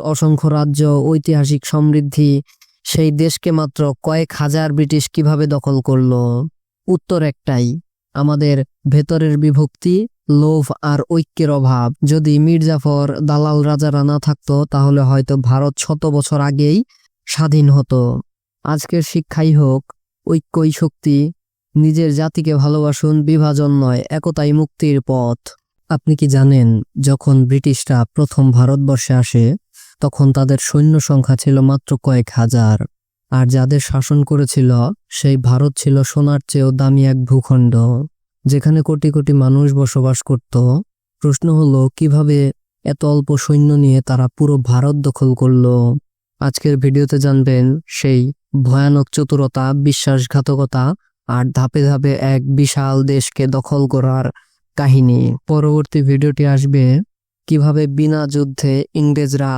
অসংখ্য রাজ্য, ঐতিহাসিক সমৃদ্ধি, সেই দেশকে মাত্র কয়েক হাজার ব্রিটিশ কীভাবে দখল করল? উত্তর একটাই, আমাদের ভেতরের বিভক্তি, লোভ আর ঐক্যের অভাব। যদি মির্জাফর দালাল রাজারা না থাকতো, তাহলে হয়তো ভারত শত বছর আগেই স্বাধীন হতো। আজকের শিক্ষাই হোক, ঐক্যই শক্তি, নিজের জাতিকে ভালোবাসুন বিভাজন নয়, একতাই মুক্তির পথ। আপনি কি জানেন, যখন ব্রিটিশরা প্রথম ভারতবর্ষে আসে তখন তাদের সৈন্য সংখ্যা ছিল মাত্র কয়েক হাজার। আর যাদের শাসন করেছিল, সেই ভারত ছিল সোনার চেয়েও দামি এক ভূখণ্ড, যেখানে কোটি কোটি মানুষ বসবাস করত। প্রশ্ন হলো, কীভাবে এত অল্প সৈন্য নিয়ে তারা পুরো ভারত দখল করল? আজকের ভিডিওতে জানবেন সেই ভয়ানক চতুরতা, বিশ্বাসঘাতকতা আর ধাপে ধাপে এক বিশাল দেশকে দখল করার কাহিনী। পরবর্তী ভিডিওটি আসবে কীভাবে বিনা যুদ্ধে ইংরেজরা